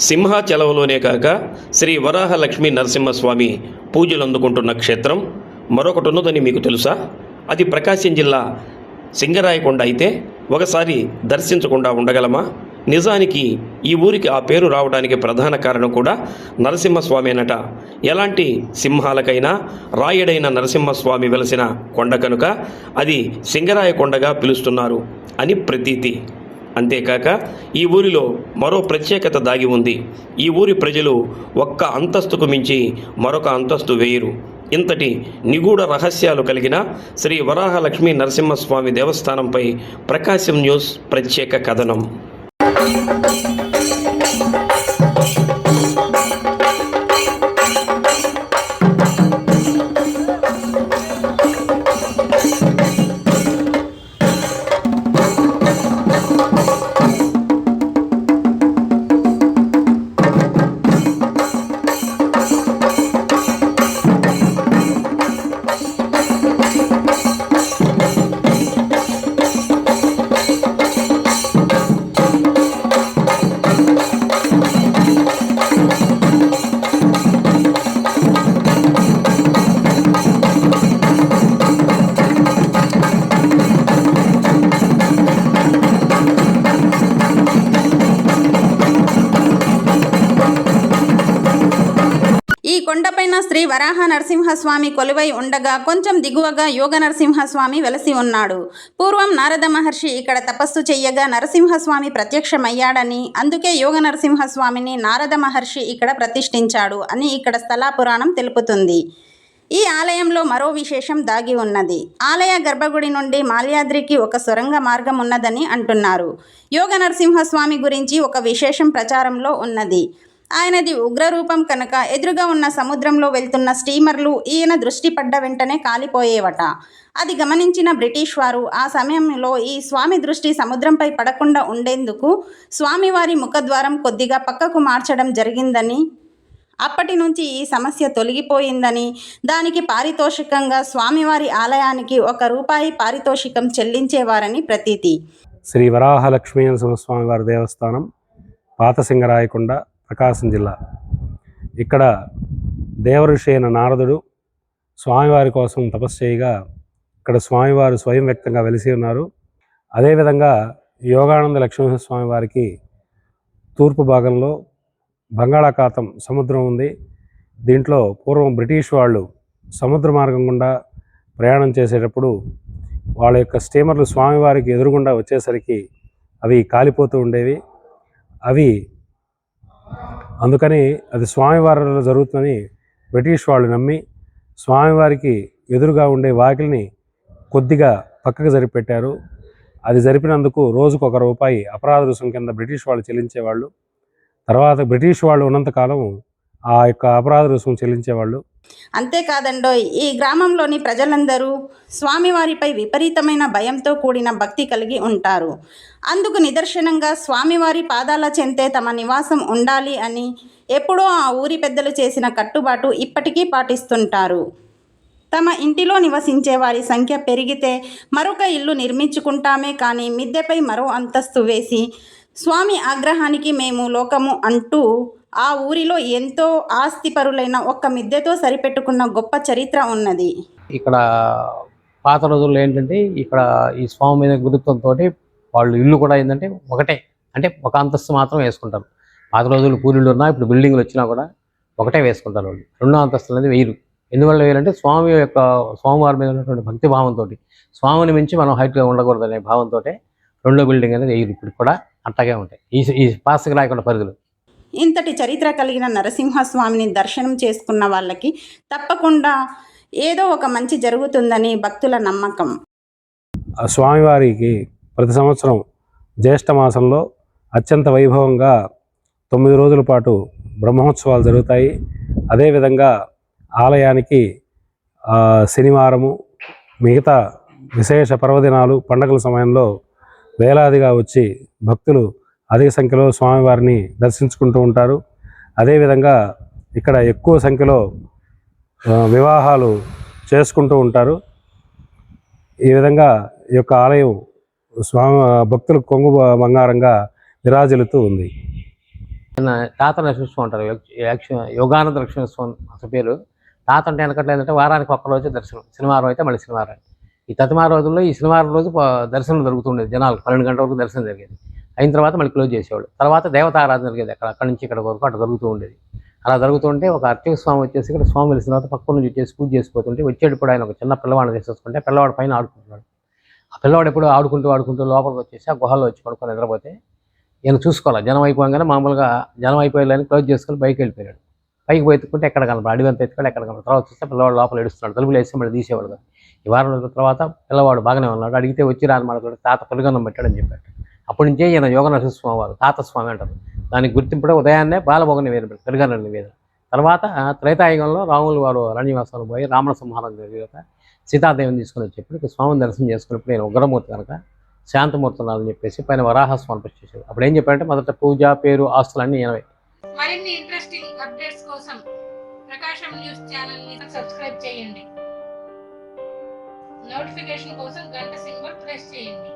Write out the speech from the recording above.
సింహాచలంలోనే కాక శ్రీ వరాహ లక్ష్మీ నరసింహస్వామి పూజలు అందుకుంటున్న క్షేత్రం. మరొకటి ఉన్నదని మీకు తెలుసా? అది ప్రకాశం జిల్లా సింగరాయకొండ అయితే ఒకసారి దర్శించకుండా ఉండగలమా? నిజానికి ఈ ఊరికి ఆ పేరు రావడానికి ప్రధాన కారణం కూడా నరసింహస్వామేనట ఎలాంటి సింహాలకైనా రాయుడైన నరసింహస్వామి వెలసిన కొండ కనుక అది సింగరాయ కొండగా పిలుస్తున్నారు అని ప్రతీతి. అంతేకాక ఈ ఊరిలో మరో ప్రత్యేకత దాగి ఉంది. ఈ ఊరి ప్రజలు ఒక్క అంతస్తుకు మించి మరొక అంతస్తు వేయరు. ఇంతటి నిగూఢ రహస్యాలు కలిగిన శ్రీ వరాహలక్ష్మీ నరసింహస్వామి దేవస్థానంపై ప్రకాశం న్యూస్ ప్రత్యేక కథనం. కొండపైన శ్రీ వరాహ నరసింహస్వామి కొలువై ఉండగా కొంచెం దిగువగా యోగ నరసింహస్వామి వెలసి ఉన్నాడు. పూర్వం నారద మహర్షి ఇక్కడ తపస్సు చెయ్యగా నరసింహస్వామి ప్రత్యక్షమయ్యాడని అందుకే యోగ నరసింహస్వామిని నారద మహర్షి ఇక్కడ ప్రతిష్ఠించాడు అని ఇక్కడ స్థలాపురాణం తెలుపుతుంది. ఈ ఆలయంలో మరో విశేషం దాగి ఉన్నది. ఆలయ గర్భగుడి నుండి మాల్యాద్రికి ఒక సొరంగ మార్గం ఉన్నదని అంటున్నారు. యోగ నరసింహస్వామి గురించి ఒక విశేషం ప్రచారంలో ఉన్నది. ఆయనది ఉగ్రరూపం కనుక ఎదురుగా ఉన్న సముద్రంలో వెళ్తున్న స్టీమర్లు ఈయన దృష్టి పడ్డ వెంటనే కాలిపోయేవట. అది గమనించిన బ్రిటిష్ వారు ఆ సమయంలో ఈ స్వామి దృష్టి సముద్రంపై పడకుండా ఉండేందుకు స్వామివారి ముఖద్వారం కొద్దిగా పక్కకు మార్చడం జరిగిందని అప్పటి నుంచి ఈ సమస్య తొలగిపోయిందని దానికి పారితోషికంగా స్వామివారి ఆలయానికి ఒక రూపాయి పారితోషికం చెల్లించేవారని ప్రతీతి. శ్రీ వరాహలక్ష్మీ వారి దేవస్థానం పాత ప్రకాశం జిల్లా. ఇక్కడ దేవఋషి అయిన నారదుడు స్వామివారి కోసం తపస్సు చేయగా ఇక్కడ స్వామివారు స్వయం వ్యక్తంగా వెలిసి ఉన్నారు. అదేవిధంగా యోగానంద లక్ష్మీనరసింహస్వామి వారికి తూర్పు భాగంలో బంగాళాఖాతం సముద్రం ఉంది. దీంట్లో పూర్వం బ్రిటిష్ వాళ్ళు సముద్ర మార్గం గుండా ప్రయాణం చేసేటప్పుడు వాళ్ళ యొక్క స్టీమర్లు స్వామివారికి ఎదురుగుండా వచ్చేసరికి అవి కాలిపోతూ ఉండేవి. అవి అందుకని అది స్వామివారిలో జరుగుతుందని బ్రిటిష్ వాళ్ళు నమ్మి స్వామివారికి ఎదురుగా ఉండే వాకిల్ని కొద్దిగా పక్కకు జరిపెట్టారు. అది జరిపినందుకు రోజుకు ఒక రూపాయి అపరాధ రుసుం కింద బ్రిటిష్ వాళ్ళు చెల్లించేవాళ్ళు. తర్వాత బ్రిటిష్ వాళ్ళు ఉన్నంతకాలం ఆ యొక్క అపరాధ రుసుం చెల్లించేవాళ్ళు. అంతేకాదండోయ్ ఈ గ్రామంలోని ప్రజలందరూ స్వామివారిపై విపరీతమైన భయంతో కూడిన భక్తి కలిగి ఉంటారు. అందుకు నిదర్శనంగా స్వామివారి పాదాల చెంతే తమ నివాసం ఉండాలి అని ఎప్పుడో ఆ ఊరి పెద్దలు చేసిన కట్టుబాటు ఇప్పటికీ పాటిస్తుంటారు. తమ ఇంటిలో నివసించే వారి సంఖ్య పెరిగితే మరొక ఇల్లు నిర్మించుకుంటామే కానీ మిద్దెపై మరో అంతస్తు వేసి స్వామి ఆగ్రహానికి మేము లోకము అంటూ ఆ ఊరిలో ఎంతో ఆస్తిపరులైన ఒక్క మిద్దెతో సరిపెట్టుకున్న గొప్ప చరిత్ర ఉన్నది. ఇక్కడ పాత రోజుల్లో ఏంటంటే ఇక్కడ ఈ స్వామి మీద గురుత్వంతో వాళ్ళు ఇల్లు కూడా ఏంటంటే ఒకటే అంటే ఒక అంతస్తు మాత్రం వేసుకుంటారు. పాత రోజులు కూలీలు ఉన్నా ఇప్పుడు బిల్డింగ్లు వచ్చినా కూడా ఒకటే వేసుకుంటారు వాళ్ళు. రెండో అంతస్తులు అనేది వేయరు. ఎందువల్ల వేయాలంటే స్వామి యొక్క స్వామివారి మీద ఉన్నటువంటి భక్తి భావంతో స్వామిని మించి మనం హైట్గా ఉండకూడదు అనే భావంతో రెండో బిల్డింగ్ అనేది వేయరు. ఇప్పుడు కూడా అట్టగే ఉంటాయి. ఈ ఈ పాస్కి రాయకుండా పరిధిలో. ఇంతటి చరిత్ర కలిగిన నరసింహస్వామిని దర్శనం చేసుకున్న వాళ్ళకి తప్పకుండా ఏదో ఒక మంచి జరుగుతుందని భక్తుల నమ్మకం. స్వామివారికి ప్రతి సంవత్సరం జ్యేష్ఠ మాసంలో అత్యంత వైభవంగా తొమ్మిది రోజుల పాటు బ్రహ్మోత్సవాలు జరుగుతాయి. అదేవిధంగా ఆలయానికి శనివారము మిగతా విశేష పర్వదినాలు పండగల సమయంలో వేలాదిగా వచ్చి భక్తులు అధిక సంఖ్యలో స్వామివారిని దర్శించుకుంటూ ఉంటారు. అదేవిధంగా ఇక్కడ ఎక్కువ సంఖ్యలో వివాహాలు చేసుకుంటూ ఉంటారు. ఈ విధంగా ఈ యొక్క ఆలయం స్వామి భక్తులకు కొంగు బంగారంగా విరాజిల్లుతూ ఉంది. తాత నరసింహస్వామి అంటారు యాక్చువల్ యోగానంద లక్ష్మణస్వామి అసలు పేరు. తాత అంటే వెనకట్లేదు ఏంటంటే వారానికి ఒక్క రోజే దర్శనం శనివారం అయితే మళ్ళీ శనివారం. ఈ తతిమార రోజుల్లో ఈ శనివారం రోజు దర్శనం జరుగుతుండేది జనాలు పన్నెండు గంటల వరకు దర్శనం జరిగేది. అయిన తర్వాత మళ్ళీ క్లోజ్ చేసేవాళ్ళు. తర్వాత దేవతారాధన జరిగేది అక్కడ అక్కడ నుంచి ఇక్కడ వరకు అట్లా జరుగుతూ ఉండేది. అలా జరుగుతుంటే ఒక అర్చక స్వామి వచ్చేసి ఇక్కడ స్వామి వెళ్ళిన తర్వాత పక్క నుంచి వచ్చేసి పూజ చేసిపోతుంటే వచ్చేటప్పుడు ఆయన ఒక చిన్న పిల్లవాడిని తీసేసుకుంటే పిల్లవాడు పైన ఆడుకుంటున్నాడు. ఆ పిల్లవాడు ఎప్పుడు ఆడుకుంటూ ఆడుకుంటూ లోపలికి వచ్చేసి ఆ గుహలో వచ్చి పడుకొని నిద్రపోతే ఈయన చూసుకోవాలి. జనం అయిపోగానే మామూలుగా జనం అయిపోయాలని క్లోజ్ చేసుకొని బయకి వెళ్ళిపోయాడు. పైకి పోతుకుంటే ఎక్కడ కనపడు అడివి అంత ఎత్తుకుంటే ఎక్కడ కనపడు తర్వాత చూస్తే పిల్లవాడు లోపల ఏడుస్తున్నాడు. తలుపులు వేసి మళ్ళీ తీసేవాడు ఈ వారం రోజుల తర్వాత పిల్లవాడు బాగానే ఉన్నాడు. అడిగితే వచ్చి రాని మాట తాత పులిగన్నం పెట్టాడని చెప్పాడు. అప్పటి నుంచే ఈయన యోగ నరసింహస్వామి వారు తాతస్వామి అంటారు. దానికి గుర్తింపుడే ఉదయాన్నే బాలభోగ నివేదన పెరుగన్న నివేదన. తర్వాత త్రేతాయుగంలో రాములు వారు అరణ్యవాసాలు పోయి రామణ సంహారం జరిగాక సీతాదేవిని తీసుకుని వచ్చేప్పుడు ఇక స్వామిని దర్శనం చేసుకున్నప్పుడు నేను ఉగ్రమూర్తి కనుక శాంతమూర్తి ఉన్నారని చెప్పేసి పైన వరాహస్వామి ప్రతిష్ఠించాడు అప్పుడు ఏం చెప్పారంటే మొదట పూజ పేరు ఆస్తులు అన్ని ఎనభై మరిన్ని ఇంట్రెస్టింగ్ అప్డేట్స్ కోసం ప్రకాశం న్యూస్ ఛానల్ని సబ్స్క్రైబ్ చేయండి. నోటిఫికేషన్ కోసం గంట సింబల్ ప్రెస్ చేయండి.